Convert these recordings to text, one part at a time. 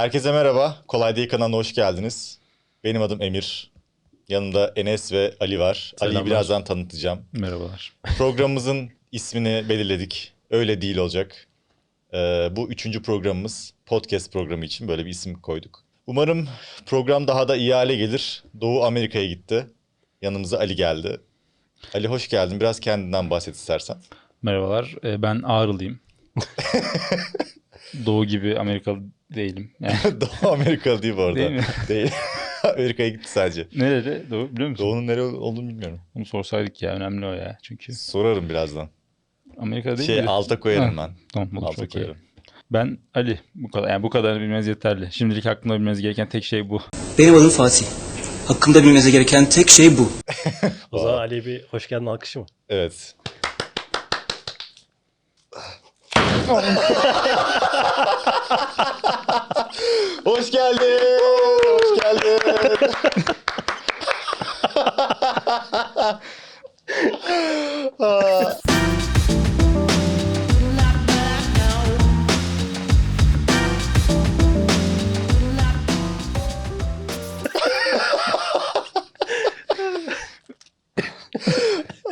Herkese merhaba. Kolay Değil kanalına hoş geldiniz. Benim adım Emir. Yanımda Enes ve Ali var. Ali'yi Selamlar. birazdan tanıtacağım. Merhabalar. Programımızın ismini belirledik. Öyle değil olacak. Ee, bu üçüncü programımız. Podcast programı için böyle bir isim koyduk. Umarım program daha da iyi hale gelir. Doğu Amerika'ya gitti. Yanımıza Ali geldi. Ali hoş geldin. Biraz kendinden bahset istersen. Merhabalar. Ee, Ben Ağrılıyım. Doğu gibi Amerikalı değilim. Yani Doğu Amerikalı değil bu arada. Değil mi? Değil. Amerika'ya gitti sadece. nerede? Doğu biliyor musun? Doğu'nun nereye olduğunu bilmiyorum. Onu sorsaydık ya önemli o ya. Çünkü Sorarım birazdan. Amerika değil Şey mi? alta koyarım ben. Tamam olur Alta çok iyi. koyarım. Ben Ali. Bu kadar. Yani bu kadar bilmeniz yeterli. Şimdilik aklımda bilmeniz gereken tek şey bu. Benim adım Fatih. Hakkımda bilmenize gereken tek şey bu. O zaman Ali'ye bir hoş geldin alkışı mı? Evet. Hoş geldin. Hoş geldin.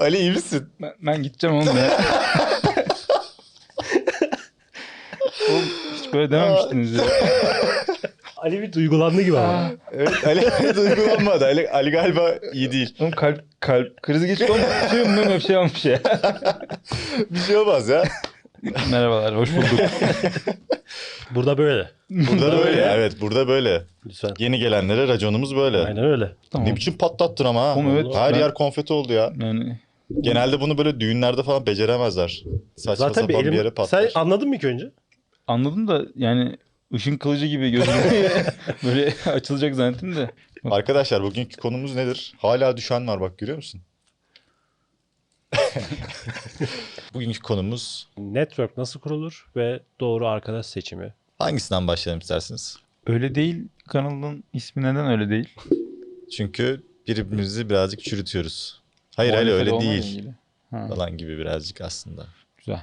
Ali iyi misin? Ben, ben gideceğim oğlum ya. hiç böyle dememiştiniz ya. Ali bir duygulandı gibi ama. Evet Ali, duygulanmadı. Ali, Ali galiba iyi değil. Oğlum kalp, kalp krizi geçti oğlum. Suyum mu bir şey olmuş ya. Bir şey olmaz ya. Merhabalar, hoş bulduk. Burada böyle. Burada da böyle. Evet burada böyle. Lütfen. Yeni gelenlere raconumuz böyle. Aynen öyle. Tamam. Ne biçim patlattın ama ha. Oğlum evet, Her ben- yer konfeti oldu ya. Yani Genelde bunu böyle düğünlerde falan beceremezler. Saçma Zaten bir sapan bir, yere elim... patlar. Sen anladın mı ilk önce? Anladım da yani ışın kılıcı gibi gözüküyor. Böyle açılacak zannettim de. Arkadaşlar bugünkü konumuz nedir? Hala düşen var bak görüyor musun? bugünkü konumuz Network nasıl kurulur ve doğru arkadaş seçimi. hangisinden başlayalım isterseniz? Öyle değil kanalın ismi neden öyle değil? Çünkü birbirimizi birazcık çürütüyoruz. Hayır hayır Muhalefet öyle olmayla değil. ilgili. Ha, Falan gibi birazcık aslında. güzel.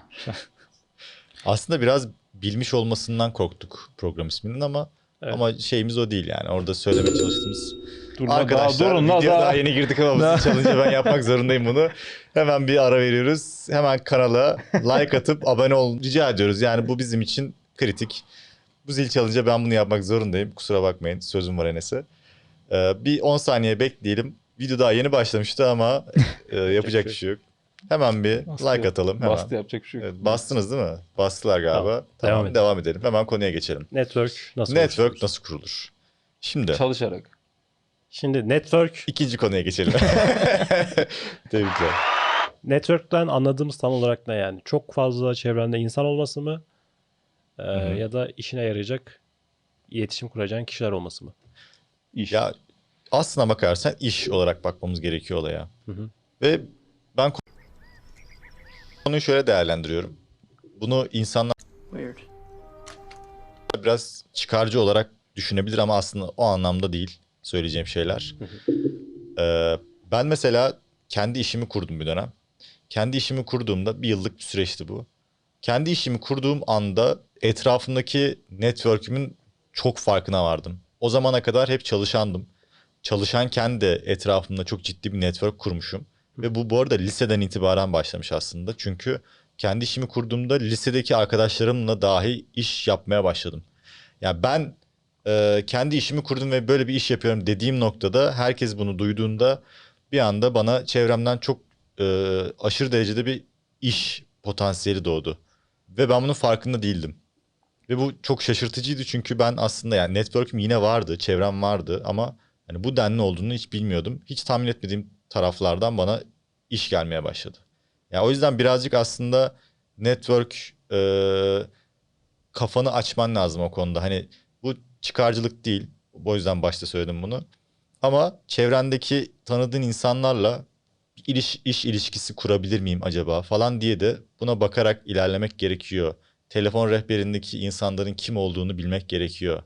Aslında biraz bilmiş olmasından korktuk program isminin ama Evet. ama şeyimiz o değil yani. Orada söylemeye çalıştığımız Dur, daha Arkadaşlar durun la, videoya daha. daha yeni girdik ama Daha. challenge'ı ben yapmak zorundayım bunu. Hemen bir ara veriyoruz. Hemen kanala like atıp abone ol rica ediyoruz. Yani bu bizim için kritik. Bu zil çalınca ben bunu yapmak zorundayım. Kusura bakmayın sözüm var Enes'e. Ee, bir 10 saniye bekleyelim. Video daha yeni başlamıştı ama e, yapacak bir şey yok. Hemen bir Bastı. like atalım. Hemen. Bastı yapacak bir şey yok. Evet, bastınız değil mi? Bastılar galiba. Tamam, Tamam, devam devam, edelim. edelim. Hemen konuya geçelim. Network nasıl Network oluşturulur? nasıl kurulur? Şimdi Çalışarak. Şimdi network, ikinci konuya geçelim. Tebrikler. network'ten anladığımız tam olarak ne yani? Çok fazla çevrende insan olması mı? Ee, hı. ya da işine yarayacak iletişim kuracağın kişiler olması mı? İş. Ya aslına bakarsan iş olarak bakmamız gerekiyor olaya. Hı hı. Ve konuyu şöyle değerlendiriyorum. Bunu insanlar Weird. biraz çıkarcı olarak düşünebilir ama aslında o anlamda değil söyleyeceğim şeyler. Ee, ben mesela kendi işimi kurdum bir dönem. Kendi işimi kurduğumda bir yıllık bir süreçti bu. Kendi işimi kurduğum anda etrafımdaki network'ümün çok farkına vardım. O zamana kadar hep çalışandım. Çalışanken de etrafımda çok ciddi bir network kurmuşum. Ve bu bu arada liseden itibaren başlamış aslında. Çünkü kendi işimi kurduğumda lisedeki arkadaşlarımla dahi iş yapmaya başladım. Ya ben e, kendi işimi kurdum ve böyle bir iş yapıyorum dediğim noktada herkes bunu duyduğunda bir anda bana çevremden çok e, aşırı derecede bir iş potansiyeli doğdu. Ve ben bunun farkında değildim. Ve bu çok şaşırtıcıydı çünkü ben aslında yani network'üm yine vardı, çevrem vardı ama hani bu denli olduğunu hiç bilmiyordum. Hiç tahmin etmediğim taraflardan bana iş gelmeye başladı. Yani o yüzden birazcık aslında network e, kafanı açman lazım o konuda. Hani bu çıkarcılık değil. O yüzden başta söyledim bunu. Ama çevrendeki tanıdığın insanlarla iliş, iş ilişkisi kurabilir miyim acaba falan diye de buna bakarak ilerlemek gerekiyor. Telefon rehberindeki insanların kim olduğunu bilmek gerekiyor.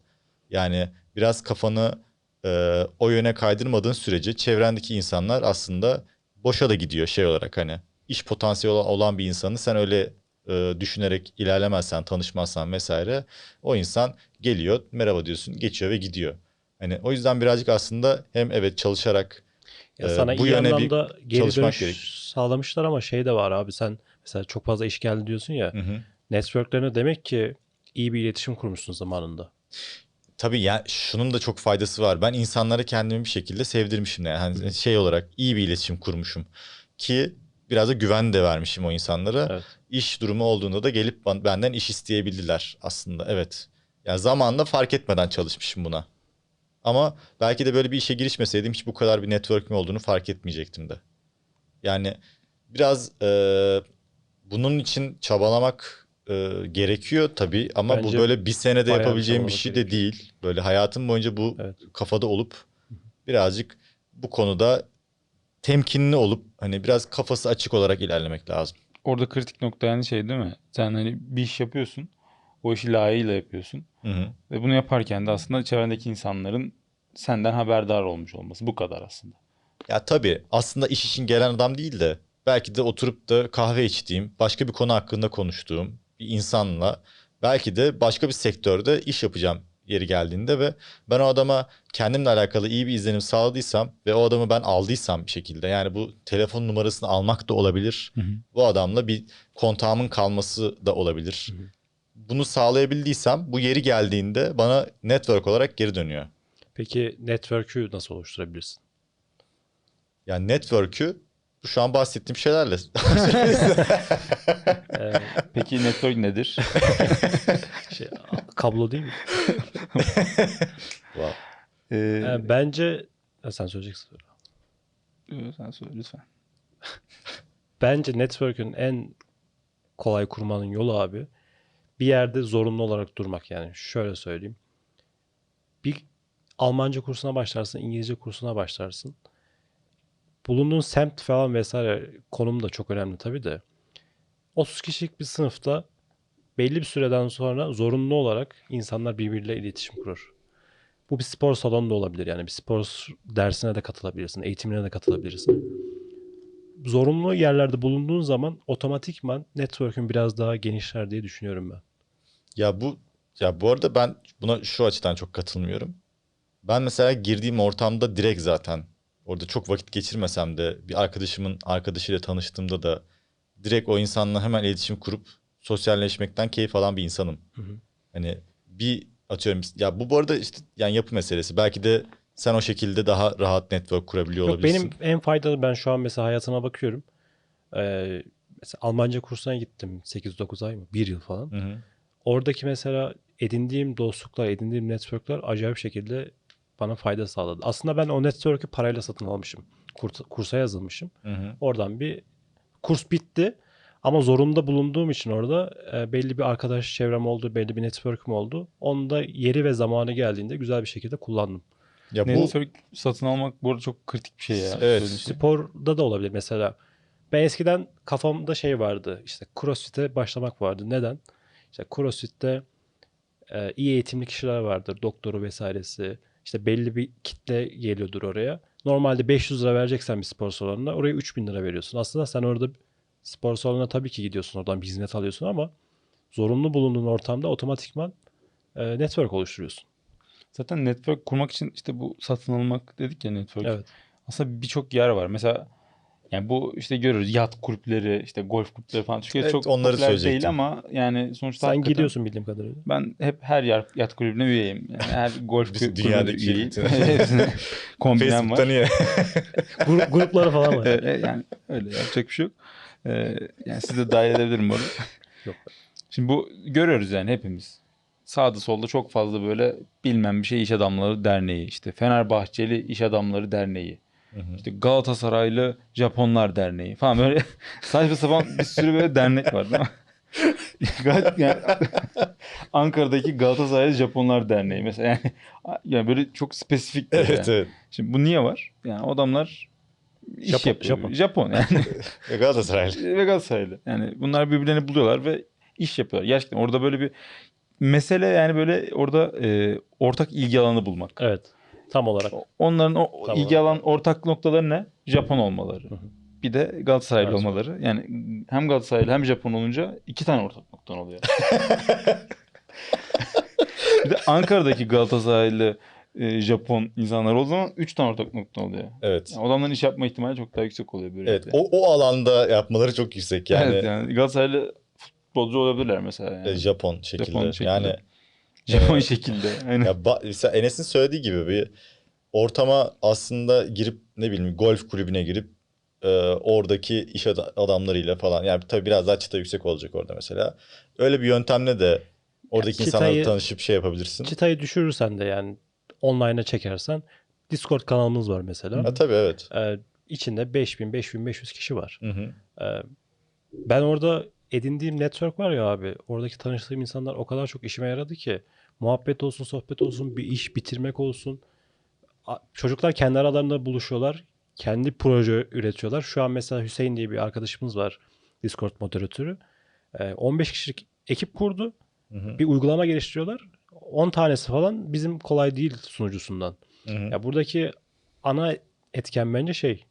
Yani biraz kafanı e, o yöne kaydırmadığın sürece çevrendeki insanlar aslında boşa da gidiyor şey olarak hani iş potansiyeli olan bir insanı sen öyle e, düşünerek ilerlemezsen, tanışmazsan vesaire o insan geliyor, merhaba diyorsun, geçiyor ve gidiyor. Hani o yüzden birazcık aslında hem evet çalışarak Ya Ee, sana bu iyi yöne bir geri çalışmak dönüş gerek. sağlamışlar ama şey de var abi sen mesela çok fazla iş geldi diyorsun ya. Hı hı. Networklerine demek ki iyi bir iletişim kurmuşsun zamanında. Tabii ya şunun da çok faydası var. Ben insanlara kendimi bir şekilde sevdirmişim yani hani şey olarak iyi bir iletişim kurmuşum ki biraz da güven de vermişim o insanlara. Evet. İş durumu olduğunda da gelip benden iş isteyebildiler aslında. Evet. Yani zamanla fark etmeden çalışmışım buna. Ama belki de böyle bir işe girişmeseydim hiç bu kadar bir network'üm olduğunu fark etmeyecektim de. Yani biraz e, bunun için çabalamak e, gerekiyor tabii ama Bence bu böyle bir senede yapabileceğim bir şey de gerekiyor. değil. Böyle hayatım boyunca bu Evet. kafada olup birazcık bu konuda temkinli olup hani biraz kafası açık olarak ilerlemek lazım. Orada kritik nokta yani şey değil mi? Sen hani bir iş yapıyorsun. O işi layığıyla yapıyorsun. Hı hı. Ve bunu yaparken de aslında çevrendeki insanların senden haberdar olmuş olması. Bu kadar aslında. Ya tabii aslında iş için gelen adam değil de belki de oturup da kahve içtiğim, başka bir konu hakkında konuştuğum bir insanla belki de başka bir sektörde iş yapacağım yeri geldiğinde ve ben o adama kendimle alakalı iyi bir izlenim sağladıysam ve o adamı ben aldıysam bir şekilde yani bu telefon numarasını almak da olabilir. Bu adamla bir kontağımın kalması da olabilir. Bunu sağlayabildiysem bu yeri geldiğinde bana network olarak geri dönüyor. Peki network'ü nasıl oluşturabilirsin? Yani network'ü şu an bahsettiğim şeylerle Peki network nedir? şey, kablo değil mi? Wow. Ee, bence sen söyleyeceksin. Sen söyle lütfen. Bence network'ün en kolay kurmanın yolu abi bir yerde zorunlu olarak durmak yani. Şöyle söyleyeyim. Bir Almanca kursuna başlarsın, İngilizce kursuna başlarsın. Bulunduğun semt falan vesaire konum da çok önemli tabii de. 30 kişilik bir sınıfta belli bir süreden sonra zorunlu olarak insanlar birbiriyle iletişim kurur. Bu bir spor salonu da olabilir yani bir spor dersine de katılabilirsin, eğitimine de katılabilirsin zorunlu yerlerde bulunduğun zaman otomatikman network'ün biraz daha genişler diye düşünüyorum ben. Ya bu ya bu arada ben buna şu açıdan çok katılmıyorum. Ben mesela girdiğim ortamda direkt zaten orada çok vakit geçirmesem de bir arkadaşımın arkadaşıyla tanıştığımda da direkt o insanla hemen iletişim kurup sosyalleşmekten keyif alan bir insanım. Hı hı. Hani bir atıyorum ya bu bu arada işte yani yapı meselesi. Belki de sen o şekilde daha rahat network kurabiliyor Yok olabilirsin. benim en faydalı ben şu an mesela hayatıma bakıyorum. Ee, mesela Almanca kursuna gittim 8-9 ay mı? 1 yıl falan. Hı hı. Oradaki mesela edindiğim dostluklar, edindiğim networkler acayip şekilde bana fayda sağladı. Aslında ben o network'ü parayla satın almışım. Kursa, yazılmışım. Hı hı. Oradan bir kurs bitti. Ama zorunda bulunduğum için orada e, belli bir arkadaş çevrem oldu, belli bir network'üm oldu. Onu da yeri ve zamanı geldiğinde güzel bir şekilde kullandım. Ya bu Network satın almak bu arada çok kritik bir şey ya. Evet. Şey. Sporda da olabilir mesela. Ben eskiden kafamda şey vardı. İşte CrossFit'e başlamak vardı. Neden? İşte CrossFit'te e, iyi eğitimli kişiler vardır. Doktoru vesairesi. İşte belli bir kitle geliyordur oraya. Normalde 500 lira vereceksen bir spor salonuna oraya 3000 lira veriyorsun. Aslında sen orada spor salonuna tabii ki gidiyorsun oradan bir hizmet alıyorsun ama zorunlu bulunduğun ortamda otomatikman e, network oluşturuyorsun. Zaten network kurmak için işte bu satın almak dedik ya network. Evet. Aslında birçok yer var. Mesela yani bu işte görürüz yat kulüpleri, işte golf kulüpleri falan. Türkiye'de Evet, çok onları popüler değil ama yani sonuçta Sen gidiyorsun bildiğim kadarıyla. Ben hep her yer yat kulübüne üyeyim. Yani her golf kulübüne dünyadaki üyeyim. Hepsine kombinem var. Niye? Grup, grupları falan var. Yani öyle yapacak bir şey yok. Ee, yani siz de dahil edebilirim bu arada. Yok. Şimdi bu görüyoruz yani hepimiz. Sağda solda çok fazla böyle bilmem bir şey iş adamları derneği işte Fenerbahçeli iş adamları derneği Hı hı. işte Galatasaraylı Japonlar derneği falan böyle saçma sapan bir sürü böyle dernek var değil mi? Gayet yani Ankara'daki Galatasaraylı Japonlar derneği mesela yani, yani böyle çok spesifik Evet yani. evet. Şimdi bu niye var? Yani adamlar iş Japon- yapıyor. Japon. Japon yani. E, Galatasaraylı. ve Galatasaraylı. Yani bunlar birbirlerini buluyorlar ve iş yapıyorlar. Gerçekten orada böyle bir mesele yani böyle orada e, ortak ilgi alanı bulmak. Evet. Tam olarak. Onların o Tamam. ilgi alan ortak noktaları ne? Japon olmaları. Hı hı. bir de Galatasaraylı Evet. olmaları. Yani hem Galatasaraylı hem Japon olunca iki tane ortak noktan oluyor. bir de Ankara'daki Galatasaraylı e, Japon insanlar o zaman üç tane ortak nokta oluyor. Evet. Yani adamların iş yapma ihtimali çok daha yüksek oluyor böyle. Evet. O, o alanda yapmaları çok yüksek yani. evet yani Galatasaraylı futbolcu olabilirler mesela. Yani. e, Japon şekilde. Japon şekilde. Yani Japon şekilde. Aynen. ya ba- mesela Enes'in söylediği gibi bir ortama aslında girip ne bileyim golf kulübüne girip e, oradaki iş ad- adamlarıyla falan yani tabii biraz daha çıta yüksek olacak orada mesela. Öyle bir yöntemle de oradaki insanlarla çıtayı- tanışıp şey yapabilirsin. Çıtayı düşürürsen de yani online'a çekersen Discord kanalımız var mesela. Ha, tabii evet. Ee, içinde 5000 5500 kişi var. Hı hı. Ee, ben orada edindiğim network var ya abi. Oradaki tanıştığım insanlar o kadar çok işime yaradı ki. Muhabbet olsun, sohbet olsun, bir iş bitirmek olsun. Çocuklar kendi aralarında buluşuyorlar. Kendi proje üretiyorlar. Şu an mesela Hüseyin diye bir arkadaşımız var. Discord moderatörü. Ee, 15 kişilik ekip kurdu. Hı hı. Bir uygulama geliştiriyorlar. 10 tanesi falan bizim kolay değil sunucusundan. Hı hı. Ya buradaki ana etken bence şey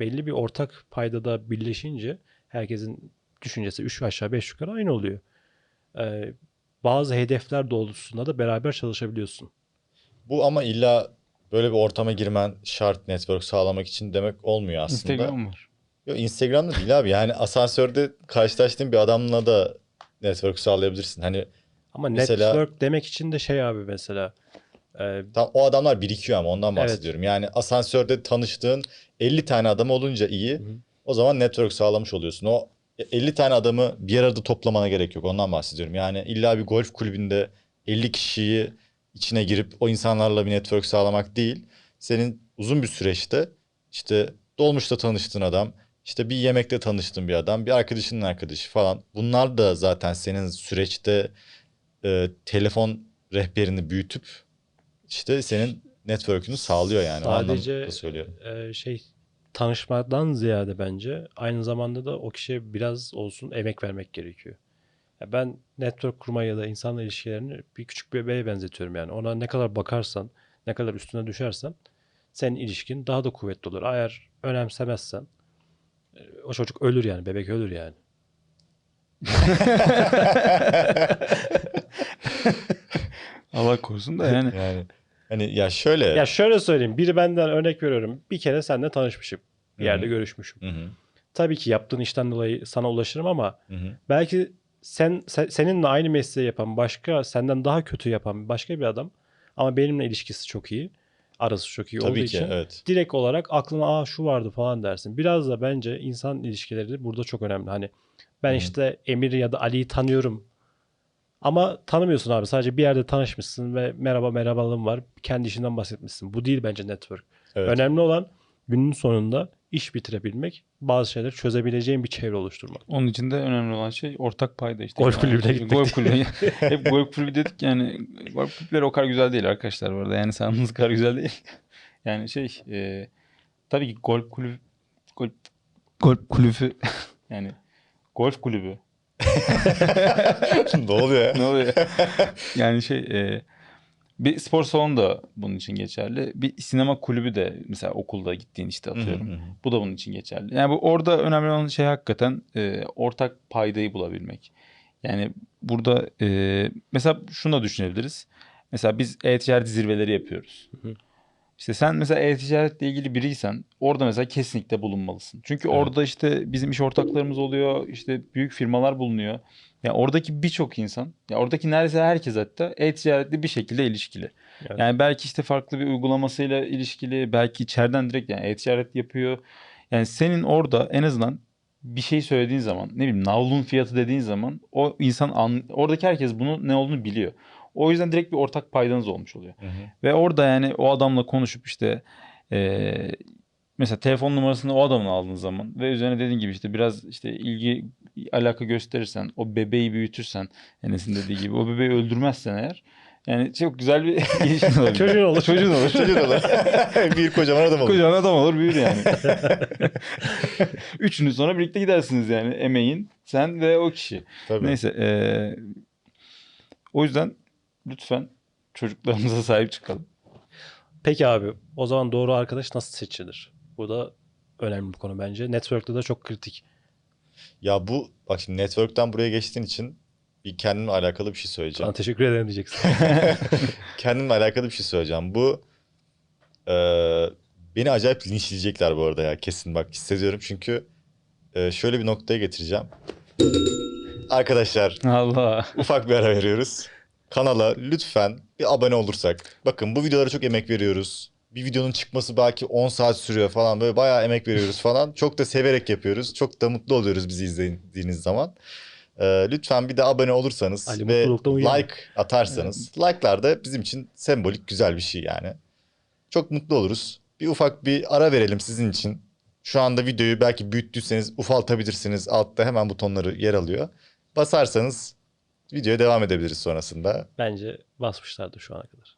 belli bir ortak paydada birleşince herkesin düşüncesi 3 aşağı 5 yukarı aynı oluyor. E, bazı hedefler doğrultusunda da beraber çalışabiliyorsun. Bu ama illa böyle bir ortama girmen şart network sağlamak için demek olmuyor aslında. Instagram var. Yok Instagram'da değil abi. Yani asansörde karşılaştığın bir adamla da network sağlayabilirsin. Hani Ama Mesela- network demek için de şey abi mesela e, tam o adamlar birikiyor ama ondan Evet. bahsediyorum. Yani asansörde tanıştığın 50 tane adam olunca iyi. Hı. O zaman network sağlamış oluyorsun. O 50 tane adamı bir arada toplamana gerek yok. Ondan bahsediyorum. Yani illa bir golf kulübünde 50 kişiyi içine girip o insanlarla bir network sağlamak değil. Senin uzun bir süreçte işte dolmuşta tanıştığın adam, işte bir yemekte tanıştığın bir adam, bir arkadaşının arkadaşı falan. Bunlar da zaten senin süreçte e, telefon rehberini büyütüp işte senin network'ünü sağlıyor yani. O Sadece- anlamda söylüyorum. e, şey tanışmadan ziyade bence aynı zamanda da o kişiye biraz olsun emek vermek gerekiyor. Ya ben network kurmayı ya da insanla ilişkilerini bir küçük bebeğe benzetiyorum yani. Ona ne kadar bakarsan, ne kadar üstüne düşersen senin ilişkin daha da kuvvetli olur. Eğer önemsemezsen e, o çocuk ölür yani, bebek ölür yani. Allah korusun da yani. Yani hani ya şöyle. Ya şöyle söyleyeyim, biri benden örnek veriyorum. Bir kere seninle tanışmışım. Bir yerde hı. görüşmüşüm. Hı hı, Tabii ki yaptığın işten dolayı sana ulaşırım ama hı hı. belki sen, sen- seninle aynı mesleği yapan başka senden daha kötü yapan başka bir adam ama benimle ilişkisi çok iyi. Arası çok iyi olduğu Tabii ki için evet. direkt olarak aklına aa şu vardı falan dersin. Biraz da bence insan ilişkileri burada çok önemli. Hani ben Hı. işte Emir'i ya da Ali'yi tanıyorum. Ama tanımıyorsun abi. Sadece bir yerde tanışmışsın ve merhaba merhabalığım var. Kendi işinden bahsetmişsin. Bu değil bence network. evet. Önemli olan günün sonunda iş bitirebilmek, bazı şeyleri çözebileceğin bir çevre oluşturmak. Onun için de önemli olan şey ortak payda işte. Golf kulübüne gitmek. Golf kulübü. Hep golf kulübü dedik yani golf kulüpleri o kadar güzel değil arkadaşlar bu arada. Yani sandığınız kadar güzel değil. Yani şey e, tabii ki golf kulübü golf, golf kulübü yani golf kulübü ne oluyor ya? ne oluyor? yani şey e, bir spor salonu da bunun için geçerli. Bir sinema kulübü de mesela okulda gittiğin işte atıyorum. Hı hı. Bu da bunun için geçerli. Yani bu orada önemli olan şey hakikaten e, ortak paydayı bulabilmek. Yani burada e, mesela şunu da düşünebiliriz. Mesela biz e-ticaret zirveleri yapıyoruz. Hı hı. İşte sen mesela e-ticaretle ilgili biriysen orada mesela kesinlikle bulunmalısın. Çünkü Evet. orada işte bizim iş ortaklarımız oluyor. işte büyük firmalar bulunuyor. Ya oradaki birçok insan, ya oradaki neredeyse herkes hatta e-ticaretle bir şekilde ilişkili. Evet. Yani belki işte farklı bir uygulamasıyla ilişkili, belki içeriden direkt yani e-ticaret yapıyor. Yani senin orada en azından bir şey söylediğin zaman, ne bileyim navlun fiyatı dediğin zaman o insan an, oradaki herkes bunu ne olduğunu biliyor. O yüzden direkt bir ortak paydanız olmuş oluyor. Hı hı. Ve orada yani o adamla konuşup işte eee, mesela telefon numarasını o adamın aldığın zaman ve üzerine dediğin gibi işte biraz işte ilgi alaka gösterirsen o bebeği büyütürsen Enes'in dediği gibi o bebeği öldürmezsen eğer yani çok güzel bir ilişkin olabilir. Çocuğun olur. Çocuğun olur. Çocuğun olur. bir kocaman adam olur. Kocaman adam olur büyür yani. Üçünü sonra birlikte gidersiniz yani emeğin sen ve o kişi. Tabii. Neyse eee, o yüzden lütfen çocuklarımıza sahip çıkalım. Peki abi o zaman doğru arkadaş nasıl seçilir? Bu da önemli bir konu bence. Network'te de çok kritik. Ya bu bak şimdi network'ten buraya geçtiğin için bir kendimle alakalı bir şey söyleyeceğim. Sana teşekkür ederim diyeceksin. kendimle alakalı bir şey söyleyeceğim. Bu e, beni acayip linçleyecekler bu arada ya kesin bak hissediyorum çünkü e, şöyle bir noktaya getireceğim. Arkadaşlar Allah. ufak bir ara veriyoruz. Kanala lütfen bir abone olursak. Bakın bu videolara çok emek veriyoruz. Bir videonun çıkması belki 10 saat sürüyor falan böyle bayağı emek veriyoruz falan. Çok da severek yapıyoruz. Çok da mutlu oluyoruz bizi izlediğiniz zaman. Ee, lütfen bir de abone olursanız Ali ve like atarsanız. Like'lar da bizim için sembolik güzel bir şey yani. Çok mutlu oluruz. Bir ufak bir ara verelim sizin için. Şu anda videoyu belki büyüttüyseniz ufaltabilirsiniz. Altta hemen butonları yer alıyor. Basarsanız videoya devam edebiliriz sonrasında. bence basmışlardı şu ana kadar.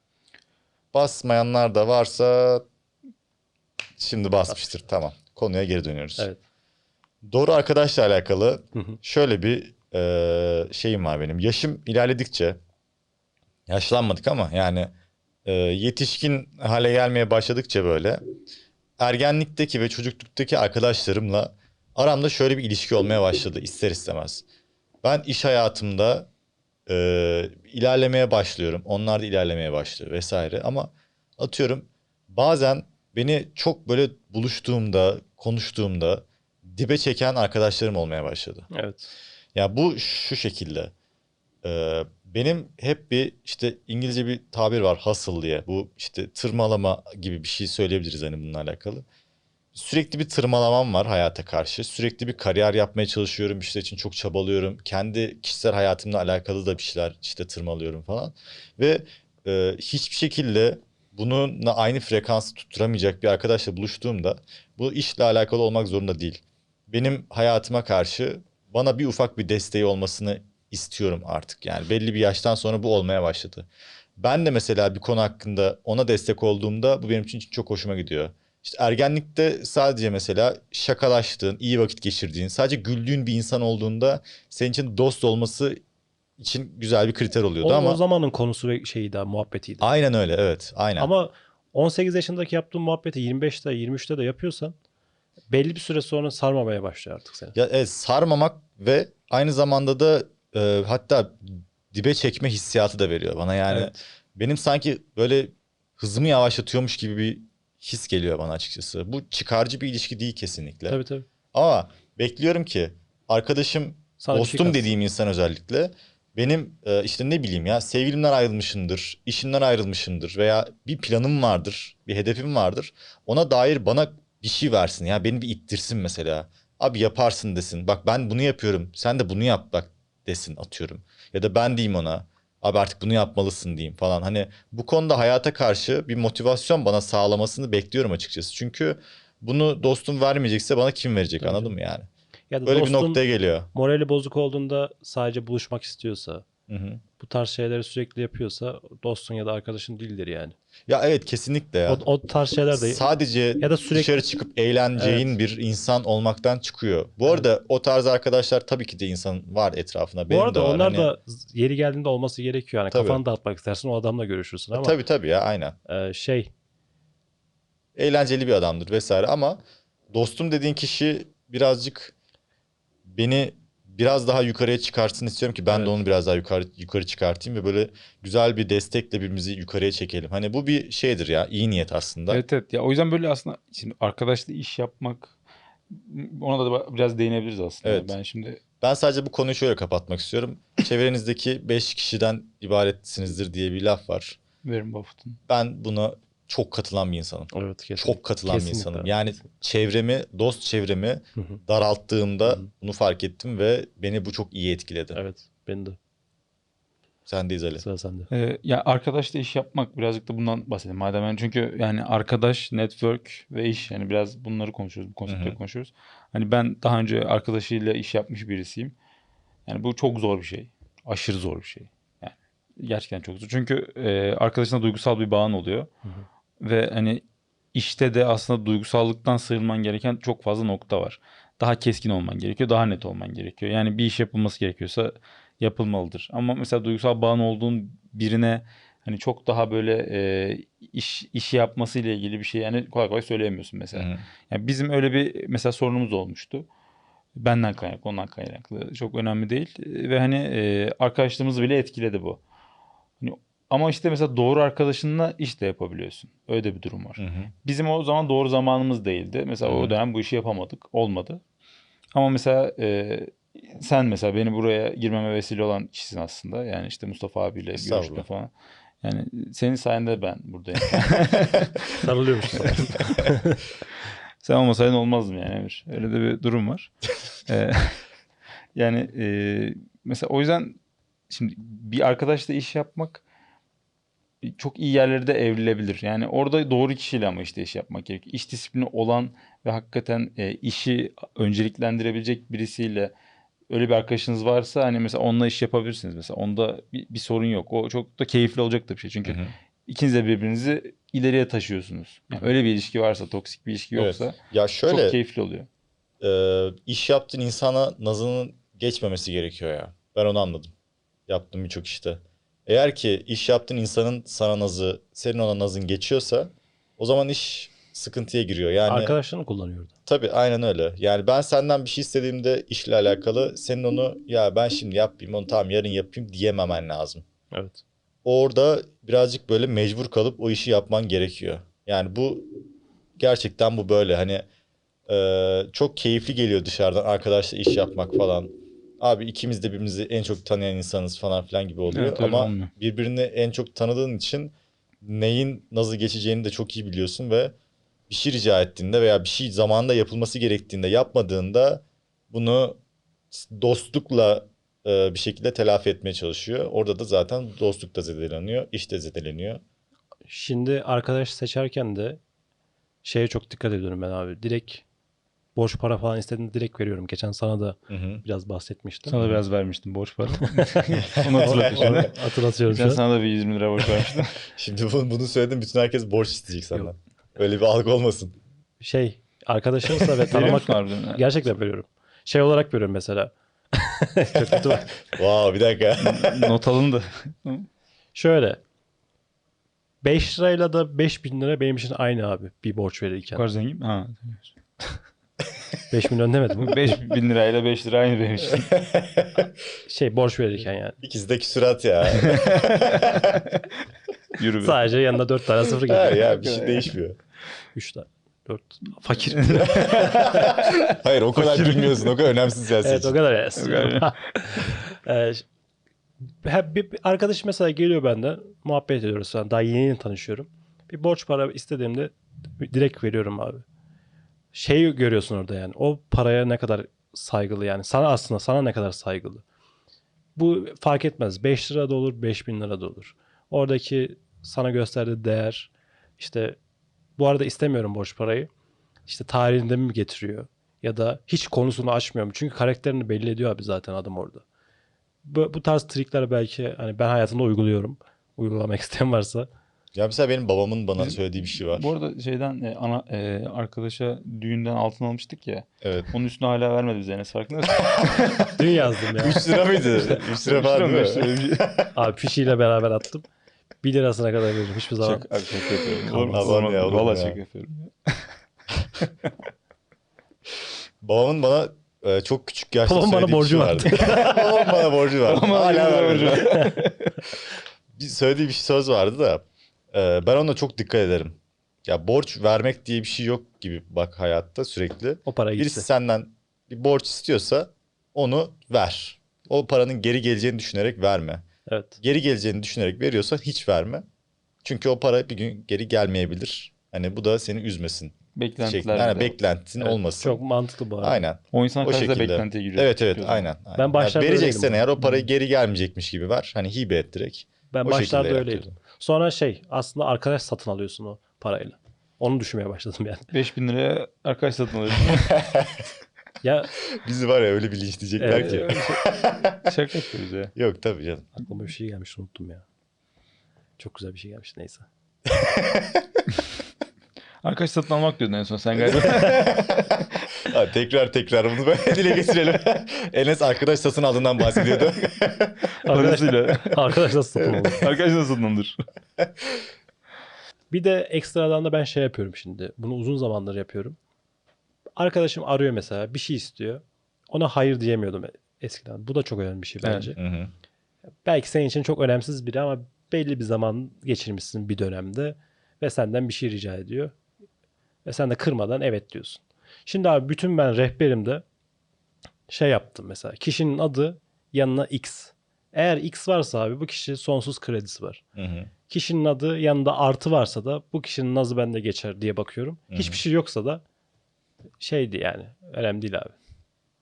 Basmayanlar da varsa şimdi basmıştır. Tamam. Konuya geri dönüyoruz. Evet. Doğru arkadaşla alakalı Hı hı. şöyle bir e, şeyim var benim. Yaşım ilerledikçe yaşlanmadık ama yani e, yetişkin hale gelmeye başladıkça böyle ergenlikteki ve çocukluktaki arkadaşlarımla aramda şöyle bir ilişki olmaya başladı ister istemez. Ben iş hayatımda e, ilerlemeye başlıyorum. Onlar da ilerlemeye başlıyor vesaire ama atıyorum bazen beni çok böyle buluştuğumda, konuştuğumda dibe çeken arkadaşlarım olmaya başladı. Evet. Ya bu şu şekilde. Ee, benim hep bir işte İngilizce bir tabir var hustle diye. Bu işte tırmalama gibi bir şey söyleyebiliriz hani bununla alakalı. Sürekli bir tırmalamam var hayata karşı. Sürekli bir kariyer yapmaya çalışıyorum. İşte için çok çabalıyorum. Kendi kişisel hayatımla alakalı da bir şeyler işte tırmalıyorum falan. Ve e, hiçbir şekilde bununla aynı frekansı tutturamayacak bir arkadaşla buluştuğumda bu işle alakalı olmak zorunda değil. Benim hayatıma karşı bana bir ufak bir desteği olmasını istiyorum artık. Yani belli bir yaştan sonra bu olmaya başladı. Ben de mesela bir konu hakkında ona destek olduğumda bu benim için çok hoşuma gidiyor. İşte ergenlikte sadece mesela şakalaştığın, iyi vakit geçirdiğin, sadece güldüğün bir insan olduğunda senin için dost olması için güzel bir kriter oluyordu O, ama o zamanın konusu ve şeyiydi, muhabbetiydi. aynen öyle evet aynen. Ama 18 yaşındaki yaptığın muhabbeti 25'te 23'te de yapıyorsan belli bir süre sonra sarmamaya başlıyor artık seni. Ya evet, sarmamak ve aynı zamanda da e, hatta dibe çekme hissiyatı da veriyor bana yani. Evet. Benim sanki böyle hızımı yavaşlatıyormuş gibi bir his geliyor bana açıkçası. Bu çıkarcı bir ilişki değil kesinlikle. Tabii tabii. Ama bekliyorum ki arkadaşım, Sana şey dostum katsın. dediğim insan özellikle benim e, işte ne bileyim ya sevgilimden ayrılmışımdır, işimden ayrılmışımdır veya bir planım vardır, bir hedefim vardır. Ona dair bana bir şey versin ya beni bir ittirsin mesela. Abi yaparsın desin. Bak ben bunu yapıyorum. Sen de bunu yap bak desin atıyorum. Ya da ben diyeyim ona. Abi artık bunu yapmalısın diyeyim falan. Hani bu konuda hayata karşı bir motivasyon bana sağlamasını bekliyorum açıkçası. Çünkü bunu dostum vermeyecekse bana kim verecek Tabii anladın mı yani? Ya da Böyle bir dostun noktaya geliyor. morali bozuk olduğunda sadece buluşmak istiyorsa, Hı hı. bu tarz şeyleri sürekli yapıyorsa dostun ya da arkadaşın değildir yani. Ya evet kesinlikle ya. O, o tarz şeyler de Sadece ya da sürekli- dışarı çıkıp eğleneceğin bir insan olmaktan çıkıyor. Bu arada o tarz arkadaşlar tabii ki de insan var etrafında. bu Benim de arada var. onlar Hani- da yeri geldiğinde olması gerekiyor. Yani Tabii. kafanı dağıtmak istersin o adamla görüşürsün ama Tabii tabii ya aynen. e, şey Eğlenceli bir adamdır vesaire ama dostum dediğin kişi birazcık beni biraz daha yukarıya çıkartsın istiyorum ki ben Evet. de onu biraz daha yukarı yukarı çıkartayım ve böyle güzel bir destekle birbirimizi yukarıya çekelim. Hani bu bir şeydir ya iyi niyet aslında. Evet evet. Ya o yüzden böyle aslında şimdi arkadaşla iş yapmak ona da biraz değinebiliriz aslında. Evet. Ben şimdi Ben sadece bu konuyu şöyle kapatmak istiyorum. Çevrenizdeki 5 kişiden ibaretsinizdir diye bir laf var. Warren Buffett'ın. Ben buna çok katılan bir insanım. evet kesin. Çok katılan bir Kesinlikle. insanım. Yani çevremi, dost çevremi Hı hı. daralttığımda Hı hı. bunu fark ettim ve beni bu çok iyi etkiledi. Evet benim de Sendeyiz Ali. sıra sende. Ee, ya arkadaşla iş yapmak birazcık da bundan bahsedelim. Madem yani çünkü yani arkadaş, network ve iş yani biraz bunları konuşuyoruz. Bu konseptleri konuşuyoruz. Hani ben daha önce arkadaşıyla iş yapmış birisiyim. Yani bu çok zor bir şey. Aşırı zor bir şey. Yani gerçekten çok zor. Çünkü e, arkadaşına duygusal bir bağın oluyor. Hı hı. Ve hani işte de aslında duygusallıktan sıyrılman gereken çok fazla nokta var. Daha keskin olman gerekiyor, daha net olman gerekiyor. Yani bir iş yapılması gerekiyorsa yapılmalıdır. Ama mesela duygusal bağın olduğun birine Hani çok daha böyle e, iş işi yapması ile ilgili bir şey yani kolay kolay söyleyemiyorsun mesela. Hı. Yani bizim öyle bir mesela sorunumuz olmuştu. Benden kaynaklı, ondan kaynaklı. Çok önemli değil. Ve hani e, arkadaşlığımızı bile etkiledi bu. Ama işte mesela doğru arkadaşınla iş de yapabiliyorsun. Öyle de bir durum var. Hı hı. Bizim o zaman doğru zamanımız değildi. Mesela Hı. o dönem bu işi yapamadık. Olmadı. Ama mesela e, sen mesela beni buraya girmeme vesile olan kişisin aslında. Yani işte Mustafa abiyle görüşme falan. Yani senin sayende ben buradayım. Sarılıyormuş. Sen olmasaydın olmazdım yani Emir. Öyle de bir durum var. Ee, yani e, mesela o yüzden şimdi bir arkadaşla iş yapmak çok iyi yerlerde evrilebilir. Yani orada doğru kişiyle ama işte iş yapmak gerekiyor. İş disiplini olan ve hakikaten e, işi önceliklendirebilecek birisiyle öyle bir arkadaşınız varsa hani mesela onunla iş yapabilirsiniz mesela. Onda bir, bir sorun yok. O çok da keyifli olacak da bir şey. Çünkü Hı hı. ikiniz de birbirinizi ileriye taşıyorsunuz. Yani öyle bir ilişki varsa, toksik bir ilişki Evet. yoksa Ya çok şöyle keyifli oluyor. e, iş yaptığın insana nazının geçmemesi gerekiyor ya. Ben onu anladım. Yaptığım birçok işte. Eğer ki iş yaptığın insanın sana nazı, senin ona nazın geçiyorsa o zaman iş sıkıntıya giriyor. Yani Arkadaşlarını kullanıyordu. tabii aynen öyle. Yani ben senden bir şey istediğimde işle alakalı senin onu ya ben şimdi yapayım onu tamam yarın yapayım diyememen lazım. Evet. Orada birazcık böyle mecbur kalıp o işi yapman gerekiyor. Yani bu gerçekten bu böyle hani e, çok keyifli geliyor dışarıdan arkadaşla iş yapmak falan. Abi ikimiz de birbirimizi en çok tanıyan insanız falan filan gibi oluyor. Evet, Ama olmuyor. birbirini en çok tanıdığın için neyin nasıl geçeceğini de çok iyi biliyorsun ve bir şey rica ettiğinde veya bir şey zamanında yapılması gerektiğinde yapmadığında bunu dostlukla e, bir şekilde telafi etmeye çalışıyor. Orada da zaten dostluk da zedeleniyor, iş de zedeleniyor. Şimdi arkadaş seçerken de şeye çok dikkat ediyorum ben abi. Direkt borç para falan istediğinde direkt veriyorum. Geçen sana da Hı hı. biraz bahsetmiştim. Sana da biraz vermiştim borç para. Onu hatırlatıyorum şu Geçen an. sana da bir 20 lira borç vermiştim. Şimdi bunu, bunu söyledim bütün herkes borç isteyecek senden. Öyle bir algı olmasın. Şey arkadaşımsa ve tanımak gerçekten veriyorum. Şey olarak veriyorum mesela. Wow bir dakika. Not alındı. Şöyle. 5 lirayla da 5000 lira benim için aynı abi bir borç Bu verirken. kadar zengin mi? Ha. 5 milyon demedim. 5 bin lirayla 5 lira aynı benim için. Şey borç verirken yani. İkisi de küsurat ya. Yürü be. Sadece yanında 4 tane sıfır ha, geliyor. ya bir şey değişmiyor. 3 tane. 4. Fakir. Hayır o kadar bilmiyorsun. O kadar önemsiz ya senin evet o için. kadar ya. Ee, ş- hep bir, bir arkadaş mesela geliyor benden. Muhabbet ediyoruz. falan. Daha yeni yeni tanışıyorum. Bir borç para istediğimde direkt veriyorum abi. Şeyi görüyorsun orada yani. O paraya ne kadar saygılı yani. Sana aslında sana ne kadar saygılı. Bu fark etmez. 5 lira da olur, 5000 lira da olur. Oradaki sana gösterdiği değer işte bu arada istemiyorum borç parayı. İşte tarihinde mi getiriyor? Ya da hiç konusunu açmıyor mu? Çünkü karakterini belli ediyor abi zaten adam orada. Bu, bu tarz trikler belki hani ben hayatımda uyguluyorum. Uygulamak isteyen varsa. Ya mesela benim babamın bana Bizim- söylediği bir şey var. Bu arada şeyden e, ana e, arkadaşa düğünden altın almıştık ya. Evet. Onun üstüne hala vermedi bize Enes farkında mısın? Dün yazdım ya. 3 lira mıydı? 3 lira falan mı? Şey. abi fişiyle beraber attım. 1 lirasına kadar veririm hiçbir zaman. Şaka, abi şaka yapıyorum. Aman Olur mu? ya, Vallahi ya? şaka yapıyorum. Babamın bana e, çok küçük yaşta Babam bana söylediği bir borcu şey vardı. Babam bana borcu vardı. Babam bana Hala borcu var. bir söylediği bir söz vardı da e, ben ona çok dikkat ederim. Ya borç vermek diye bir şey yok gibi bak hayatta sürekli. O para Birisi senden bir borç istiyorsa onu ver. O paranın geri geleceğini düşünerek verme. Evet. Geri geleceğini düşünerek veriyorsan hiç verme. Çünkü o para bir gün geri gelmeyebilir. Hani bu da seni üzmesin. Beklentiler. Yani beklentin Evet, olmasın. Çok mantıklı bu arada. Aynen. O insan O şekilde. beklentiye giriyor. Evet evet çıkıyor aynen. aynen. Ben başlarda Yani vereceksen eğer o parayı geri gelmeyecekmiş gibi ver. Hani hibe et direkt. Ben O başlarda öyleydim. Sonra şey aslında arkadaş satın alıyorsun o parayla. Onu düşünmeye başladım yani. 5000 liraya arkadaş satın alıyorsun. Ya Bizi var ya öyle bilinçleyecekler Evet, ki. Evet. Şaka yapıyoruz ya. Yok tabii canım. aklıma bir şey gelmiş unuttum ya. Çok güzel bir şey gelmiş neyse. Arkadaş satın almak diyordun en son sen galiba. Ha, tekrar tekrar bunu böyle dile getirelim. Enes arkadaş satın aldığından bahsediyordu. Parasıyla. Arkadaşlar satın aldı. Arkadaş nasıl satın? Bir de ekstradan da ben şey yapıyorum şimdi. Bunu uzun zamandır yapıyorum. Arkadaşım arıyor mesela bir şey istiyor. Ona hayır diyemiyordum eskiden. Bu da çok önemli bir şey bence. Hı hı. Belki senin için çok önemsiz biri ama belli bir zaman geçirmişsin bir dönemde ve senden bir şey rica ediyor. Ve sen de kırmadan evet diyorsun. Şimdi abi bütün ben rehberimde şey yaptım mesela. Kişinin adı yanına X. Eğer X varsa abi bu kişi sonsuz kredisi var. Hı hı. Kişinin adı yanında artı varsa da bu kişinin nazı bende geçer diye bakıyorum. Hı hı. Hiçbir şey yoksa da şeydi yani. Önemli değil abi.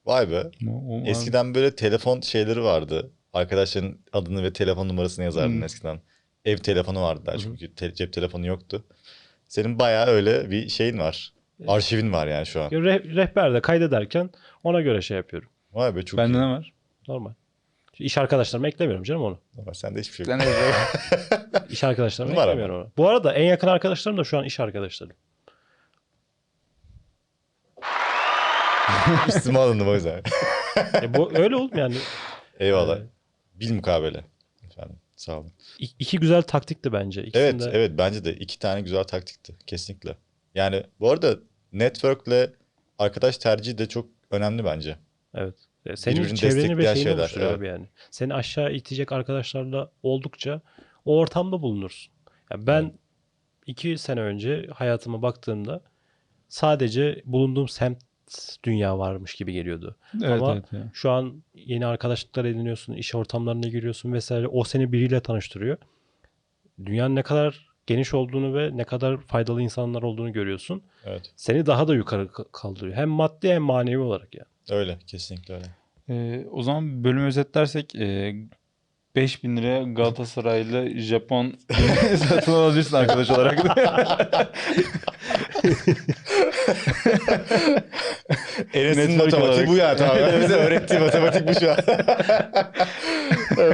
Vay be. O- o- Eskiden böyle telefon şeyleri vardı. Arkadaşların adını ve telefon numarasını yazardın Hı. eskiden. Ev telefonu vardı daha Hı hı. çünkü te- cep telefonu yoktu. Senin bayağı öyle bir şeyin var. Arşivin var yani şu an. Re- rehberde kaydederken ona göre şey yapıyorum. Vay be çok Bende iyi. ne var? Normal. İş arkadaşlarıma eklemiyorum canım onu. Ama sende hiçbir şey Ben yok. İş arkadaşlarıma ama. eklemiyorum onu. Bu arada en yakın arkadaşlarım da şu an iş arkadaşlarım. Üstüme alındım o yüzden. E bu öyle oğlum yani. Eyvallah. Evet. Bil mukabele. Efendim sağ olun. İ- iki güzel taktikti bence. İkisini Evet evet bence de iki tane güzel taktikti kesinlikle. Yani bu arada network'le arkadaş tercihi de çok önemli bence. Evet. E, Senin Birbirini çevreni ve destekleyen şeyini şeyler, oluşturuyor evet. abi yani. Seni aşağı itecek arkadaşlarla oldukça o ortamda bulunursun. Ya ben iki sene önce hayatıma baktığımda sadece bulunduğum semt dünya varmış gibi geliyordu. evet, Ama- evet, ya. Şu an yeni arkadaşlıklar ediniyorsun, iş ortamlarına giriyorsun vesaire. O seni biriyle tanıştırıyor. Dünyanın ne kadar geniş olduğunu ve ne kadar faydalı insanlar olduğunu görüyorsun. Evet Seni daha da yukarı ka- kaldırıyor. Hem maddi hem manevi olarak yani. öyle kesinlikle öyle. Ee, o zaman bölümü özetlersek e, 5000 liraya Galatasaraylı Japon satın alabilirsin arkadaş olarak. Enes'in Network matematiği bu ya tamam. Bize öğrettiği matematik bu şu an.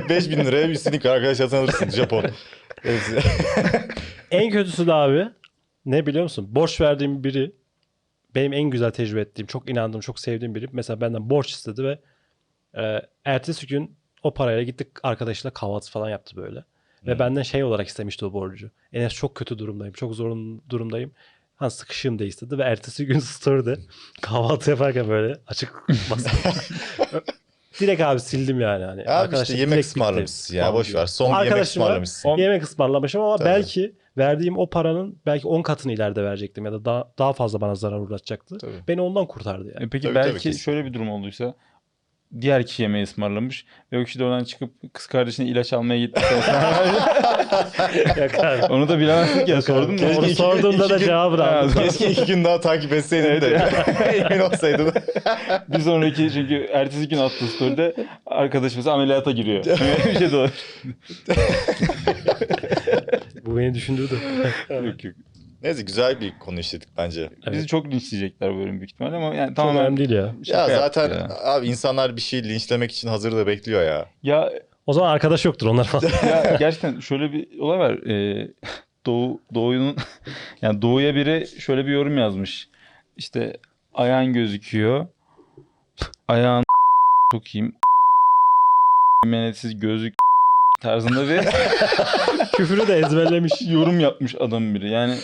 5000 liraya bir sneaker arkadaş satın alırsın Japon. Hepsi. En kötüsü de abi ne biliyor musun? Borç verdiğim biri benim en güzel tecrübe ettiğim, çok inandığım, çok sevdiğim biri mesela benden borç istedi ve e, ertesi gün o parayla gittik arkadaşıyla kahvaltı falan yaptı böyle. Ve Hmm. benden şey olarak istemişti o borcu. Enes çok kötü durumdayım, çok zor durumdayım. Ha sıkışığım da istedi ve ertesi gün story'de kahvaltı yaparken böyle açık masa. Direkt abi sildim yani. Hani Abi işte arkadaşlar yemek direkt bitti ısmarlamışsın ya boş ver. Son bir yemek Arkadaşıma- ısmarlamışsın. Yemek ısmarlamışım ama Tabii. belki verdiğim o paranın belki 10 katını ileride verecektim ya da daha, daha fazla bana zarar uğratacaktı. Tabii. Beni ondan kurtardı yani. E Peki Tabii, tabii, belki kesin. şöyle bir durum olduysa diğer kişi yemeği ısmarlamış ve o kişi de oradan çıkıp kız kardeşine ilaç almaya abi. Onu da bilemezdik ya sordum da. Keşke Onu iki- sorduğumda iki da gün- cevabını Ha, aldım. Keşke iki gün daha takip etseydin de. Emin olsaydın. Bir sonraki çünkü ertesi gün attığı story'de arkadaşımız ameliyata giriyor. Öyle bir şey de olur. Bu beni düşündürdü. yok yok. Neyse güzel bir konu işledik bence. Evet. Bizi çok linçleyecekler bu bölüm büyük ihtimalle ama yani Çok tamamen önemli değil ya. ya zaten ya. abi insanlar bir şey linçlemek için hazır da bekliyor ya. Ya O zaman arkadaş yoktur onlar falan. ya gerçekten şöyle bir olay var. Ee, Doğu Doğu'nun yani Doğu'ya biri şöyle bir yorum yazmış. İşte ayağın gözüküyor. Ayağın sokayım. Menetsiz gözlük tarzında bir Küfürü de ezberlemiş. yorum yapmış adam biri. Yani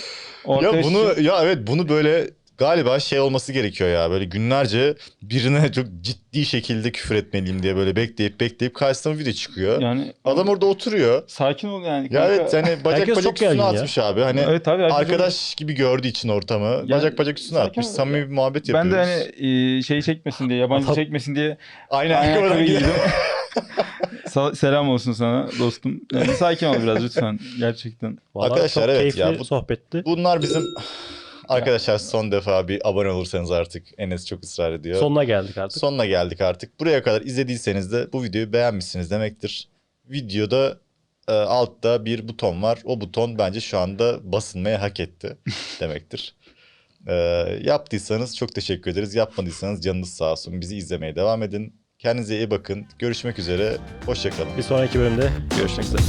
o Ya bunu ya evet bunu böyle galiba şey olması gerekiyor ya. Böyle günlerce birine çok ciddi şekilde küfür etmeliyim diye böyle bekleyip bekleyip karşısına bir video çıkıyor. yani Adam orada oturuyor. sakin ol yani. Ya kanka. evet hani bacak bacak üstüne ya. atmış abi. Hani evet abi herkes arkadaş gibi gördüğü için ortamı bacak bacak üstüne atmış. Samimi bir muhabbet Ben yapıyoruz. de hani e, şey çekmesin diye, yabancı çekmesin diye Aynen giydim. gidiyor. Sa- Selam olsun sana dostum. Yani sakin ol biraz lütfen. Gerçekten. Vallahi Arkadaşlar, çok evet keyifli ya, bu- sohbetti. Bunlar bizim Arkadaşlar son defa bir abone olursanız artık Enes çok ısrar ediyor. Sonuna geldik artık. Sonuna geldik artık. Buraya kadar izlediyseniz de bu videoyu beğenmişsiniz demektir. Videoda e, altta bir buton var. O buton bence şu anda basılmaya hak etti demektir. E, yaptıysanız çok teşekkür ederiz. Yapmadıysanız canınız sağ olsun. Bizi izlemeye devam edin. Kendinize iyi bakın. Görüşmek üzere. Hoşçakalın. Bir sonraki bölümde görüşmek üzere.